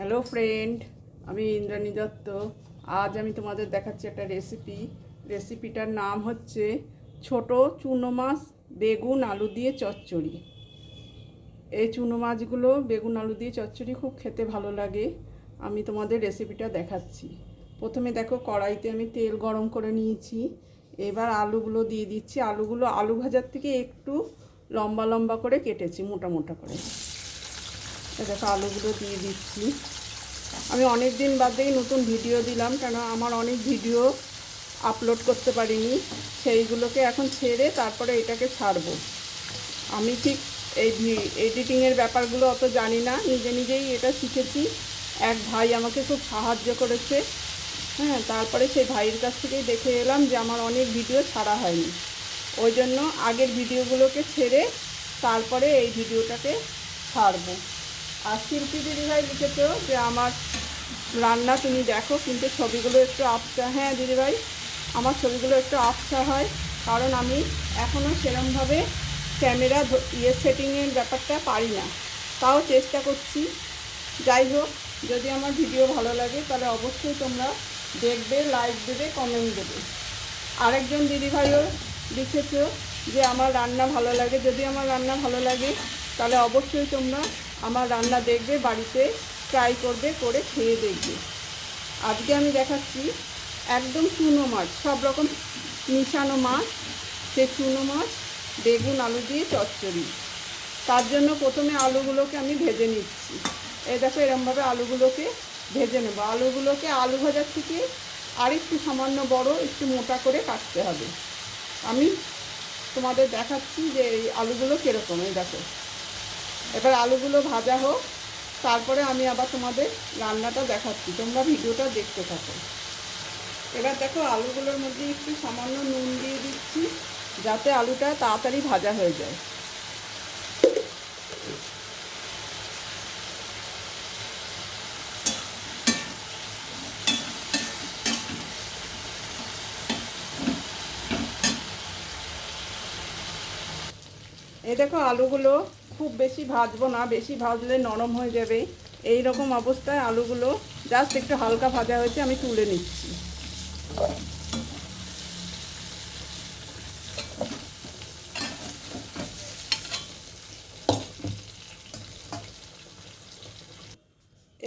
Hello friend আমি ইন্দ্রাণী দত্ত। আজ আমি তোমাদের দেখাচ্ছি একটা রেসিপি রেসিপিটার নাম হচ্ছে ছোট চুনো মাছ, বেগুন, আলু দিয়ে চচ্চড়ি। এই চুনো মাছগুলো বেগুন, আলু দিয়ে চচ্চড়ি খুব খেতে ভালো লাগে। আমি তোমাদের রেসিপিটা দেখাচ্ছি। প্রথমে দেখো, কড়াইতে আমি তেল গরম করে নিয়েছি। এবার আলুগুলো দিয়ে দিচ্ছি। আলুগুলো আলু ভাজার থেকে একটু লম্বা লম্বা করে কেটেছি, মোটা মোটা করে। দেখো আলুগুলো দিয়ে দিচ্ছি। আমি অনেক দিন বাদেই নতুন ভিডিও দিলাম, কেন আমার অনেক ভিডিও আপলোড করতে পারিনি। সেইগুলোকে এখন ছেড়ে তারপরে এটাকে ছাড়বো। আমি ঠিক এই এডিটিংয়ের ব্যাপারগুলো অত জানি না, নিজে নিজেই এটা শিখেছি। এক ভাই আমাকে খুব সাহায্য করেছে। হ্যাঁ তারপরে সেই ভাইয়ের কাছ থেকেই দেখে এলাম যে আমার অনেক ভিডিও ছাড়া হয়নি। ওই জন্য আগের ভিডিওগুলোকে ছেড়ে তারপরে এই ভিডিওটাকে ছাড়বো। আর শিল্পী দিদিভাই লিখেছো যে, আমার রান্না তুমি দেখো, কিন্তু ছবিগুলো একটু আবছা হ্যাঁ দিদিভাই আমার ছবিগুলো একটু আবছা হয়, কারণ আমি এখনও সেরমভাবে ক্যামেরা ইয়ে সেটিংয়ের ব্যাপারটা পারি না। তাও চেষ্টা করছি। যাই হোক, যদি আমার ভিডিও ভালো লাগে, তাহলে অবশ্যই তোমরা দেখবে লাইক দেবে কমেন্ট দেবে। আরেকজন দিদিভাইও লিখেছ যে, আমার রান্না ভালো লাগে, যদি আমার রান্না ভালো লাগে, তাহলে অবশ্যই তোমরা আমার রান্না দেখবে, বাড়িতে ট্রাই করবে, করে খেয়ে দেখবে। আজকে আমি দেখাচ্ছি একদম চুনো মাছ, সব রকম মিশানো মাছ, সে চুনো মাছ, বেগুন, আলু দিয়ে চচ্চড়ি। তার জন্য প্রথমে আলুগুলোকে আমি ভেজে নিচ্ছি। এই দেখো, এরমভাবে আলুগুলোকে ভেজে নেব। আলুগুলোকে আলু ভাজার থেকে আরেকটু সামান্য বড়, একটু মোটা করে কাটতে হবে। আমি তোমাদের দেখাচ্ছি যে এই আলুগুলো কীরকম, এই দেখো। এবার আলুগুলো ভাজা হোক, তারপরে আমি আবার তোমাদের রান্নাটা দেখাচ্ছি। তোমরা ভিডিওটা দেখতে থাকো। এবার দেখো আলুগুলোর মধ্যে একটু সামান্য নুন দিয়ে দিচ্ছি, যাতে আলুটা তাড়াতাড়ি ভাজা হয়ে যায়। এই দেখো আলুগুলো খুব বেশি ভাজবো না, বেশি ভাজলে নরম হয়ে যাবে। এই রকম অবস্থায় আলুগুলো জাস্ট একটু হালকা ভাজা হয়েছে, আমি তুলে নিচ্ছি।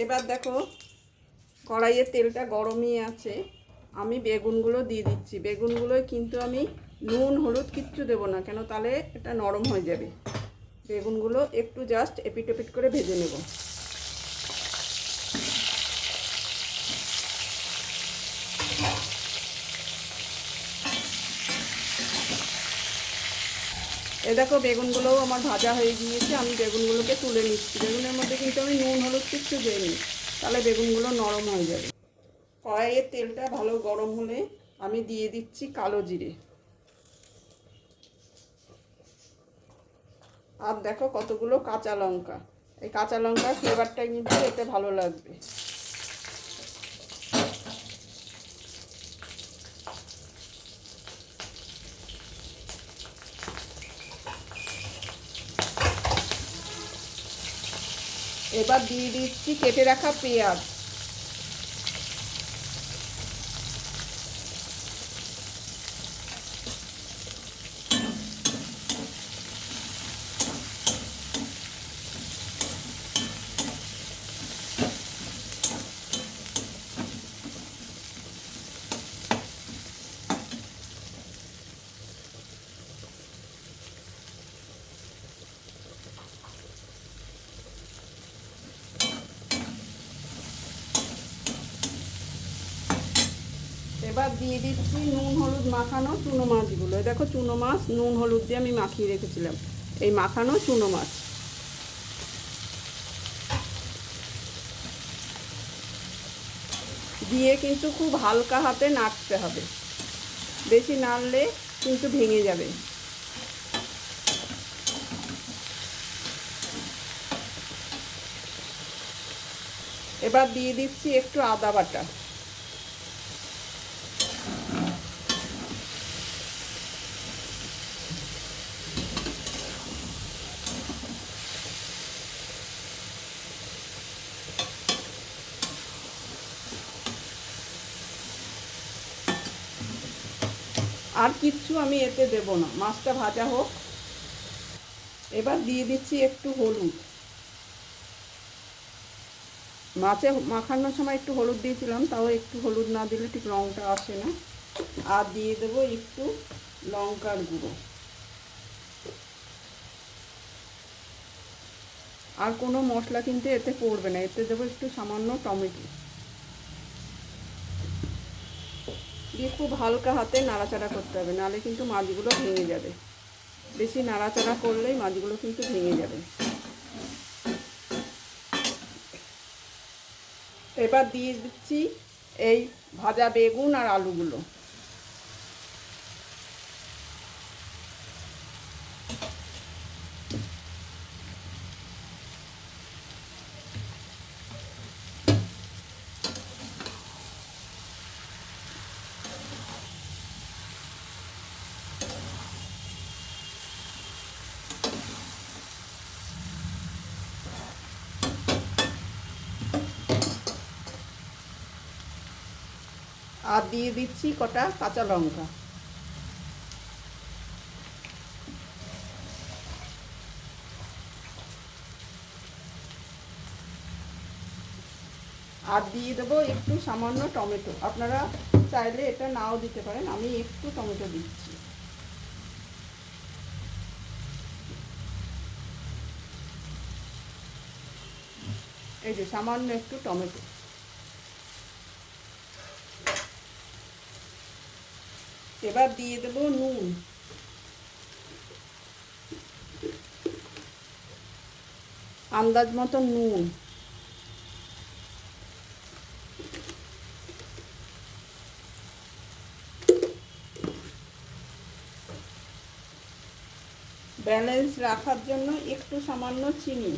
এবার দেখো কড়াইয়ের তেলটা গরমই আছে। আমি বেগুনগুলো দিয়ে দিচ্ছি। বেগুনগুলোয় কিন্তু আমি নুন, হলুদ কিচ্ছু দেবো না, কেন তাহলে এটা নরম হয়ে যাবে। বেগুনগুলো একটু জাস্ট এপিট এপিট করে ভেজে নেব। এ দেখো বেগুনগুলোও আমার ভাজা হয়ে গিয়েছে, আমি বেগুনগুলোকে তুলে নিচ্ছি। বেগুনের মধ্যে কিন্তু আমি নুন, হলুদ কিচ্ছু দিইনি, তাহলে বেগুনগুলো নরম হয়ে যাবে। কড়াইয়ের তেলটা ভালো গরম হলে আমি দিয়ে দিচ্ছি কালো জিরে। আর দেখো কতগুলো কাঁচা লঙ্কা। এই কাঁচা লঙ্কার ফ্লেভারটা কিন্তু এতে ভালো লাগবে। এবার দিয়ে দিচ্ছি কেটে রাখা পেঁয়াজ। এবার দিয়ে দিচ্ছি নুন, হলুদ মাখানো চুনো মাছগুলো। দেখো চুনো মাছ, নুন, হলুদ দিয়ে আমি মাখিয়ে রেখেছিলাম। এই মাখানো চুনো মাছ। দিয়ে কিন্তু খুব হালকা হাতে নাড়তে হবে। বেশি নাড়লে কিন্তু ভেঙে যাবে। এবার দিয়ে দিচ্ছি একটু আদা বাটা। আর কিচ্ছু আমি এতে দেব না। মাছটা ভাজা হোক। এবার দিয়ে দিচ্ছি একটু হলুদ। মাছে মাখানোর সময় একটু হলুদ দিয়েছিলাম, তাও একটু হলুদ না দিলে ঠিক রঙটা আসে না। আর দিয়ে দেবো একটু লঙ্কার গুঁড়ো। আর কোনো মশলা কিন্তু এতে পড়বে না। এতে দেবো একটু সামান্য টমেটো। দিয়ে খুব হালকা হাতে নাড়াচাড়া করতে হবে নাহলে কিন্তু মাছগুলো ভেঙে যাবে। বেশি নাড়াচাড়া করলেই মাছগুলো কিন্তু ভেঙে যাবে। এবার দিয়ে দিচ্ছি এই ভাজা বেগুন আর আলুগুলো। আর দিয়ে দিচ্ছি কটা কাঁচা লঙ্কা। আর দিয়ে দেবো একটু সামান্য টমেটো। আপনারা চাইলে এটা নাও দিতে পারেন, আমি একটু টমেটো দিচ্ছি। এই যে সামান্য একটু টমেটো। এবার দিয়ে দেব নুন। আন্দাজ মতো নুন। ব্যালেন্স রাখার জন্য একটু সামান্য চিনি।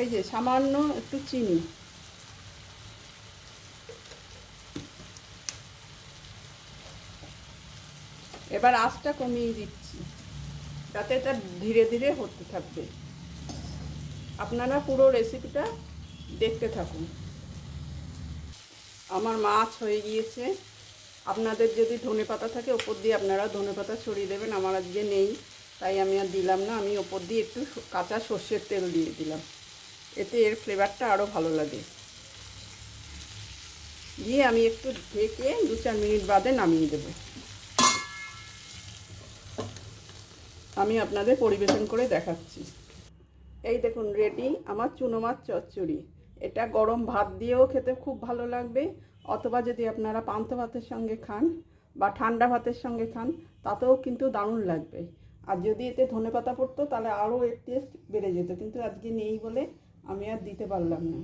এই যে সামান্য একটু চিনি। এবার আঁচটা কমিয়ে দিচ্ছি, যাতে এটা ধীরে ধীরে হতে থাকবে। আপনারা পুরো রেসিপিটা দেখতে থাকুন। আমার মাছ হয়ে গিয়েছে। আপনাদের যদি ধনে পাতা থাকে, ওপর দিয়ে আপনারা ধনে পাতা ছড়িয়ে দেবেন। আমার আজকে নেই, তাই আমি আর দিলাম না। আমি ওপর দিয়ে একটু কাঁচা সর্ষের তেল দিয়ে দিলাম। এতে এর ফ্লেভারটা আরও ভালো লাগে। দিয়ে আমি একটু ঢেকে দু চার মিনিট বাদে নামিয়ে দেব। আমি আপনাদের পরিবেশন করে দেখাচ্ছি। এই দেখুন, রেডি, আমার চুনো মাছ চচ্চড়ি। এটা গরম ভাত দিয়েও খেতে খুব ভালো লাগবে। অথবা যদি আপনারা পান্ত ভাতের সঙ্গে খান বা ঠান্ডা ভাতের সঙ্গে খান, তাতেও কিন্তু দারুণ লাগবে। আর যদি এতে ধনে পাতা পড়তো, তাহলে আরও এর টেস্ট বেড়ে যেত। কিন্তু আজকে নেই বলে আমি আর দিতে পারলাম না।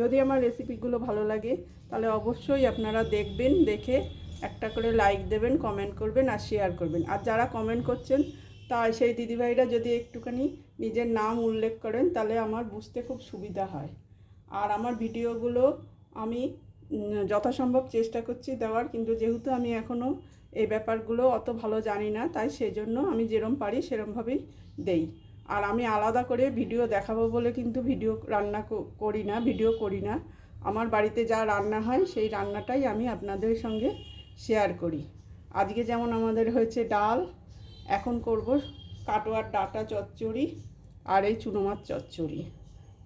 যদি আমার রেসিপিগুলো ভালো লাগে, তাহলে অবশ্যই আপনারা দেখবেন, দেখে একটা করে লাইক দেবেন কমেন্ট করবেন আর শেয়ার করবেন। আর যারা কমেন্ট করছেন, তা সেই দিদিভাইরা যদি একটুখানি নিজের নাম উল্লেখ করেন, তাহলে আমার বুঝতে খুব সুবিধা হয়। আর আমার ভিডিওগুলো আমি যথাসম্ভব চেষ্টা করছি দেওয়ার, কিন্তু যেহেতু আমি এখনও এই ব্যাপারগুলো অত ভালো জানি না, তাই সেজন্য আমি যেরম পারি সেরমভাবেই দেই। আর আমি আলাদা করে ভিডিও দেখাবো বলে কিন্তু ভিডিও রান্না করি না, ভিডিও করি না। আমার বাড়িতে যা রান্না হয়, সেই রান্নাটাই আমি আপনাদের সঙ্গে শেয়ার করি। আজকে যেমন আমাদের হয়েছে ডাল, এখন করব কাটোয়ার ডাটা চচ্চড়ি আর এই চুনো মাছ চচ্চড়ি।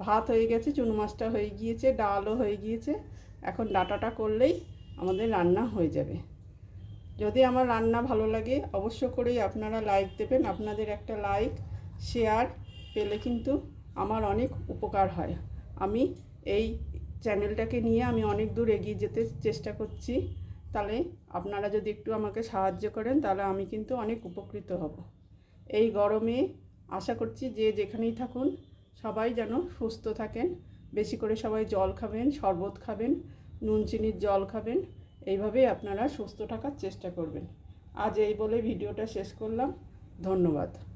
ভাত হয়ে গেছে, চুনো মাছটা হয়ে গিয়েছে, ডালও হয়ে গিয়েছে। এখন ডাটাটা করলেই আমাদের রান্না হয়ে যাবে। যদি আমার রান্না ভালো লাগে, অবশ্য করেই আপনারা লাইক দেবেন। আপনাদের একটা লাইক শেয়ার পেলে কিন্তু আমার অনেক উপকার হয়। আমি এই চ্যানেলটাকে নিয়ে আমি অনেক দূর এগিয়ে যেতে চেষ্টা করছি। তাহলে আপনারা যদি একটু আমাকে সাহায্য করেন, তাহলে আমি কিন্তু অনেক উপকৃত হব। এই গরমে আশা করছি যে যেখানেই থাকুন, সবাই যেন সুস্থ থাকেন। বেশি করে সবাই জল খাবেন, শরবত খাবেন, নুন চিনির জল খাবেন। এইভাবেই আপনারা সুস্থ থাকার চেষ্টা করবেন। আজ এই বলে ভিডিওটা শেষ করলাম। ধন্যবাদ।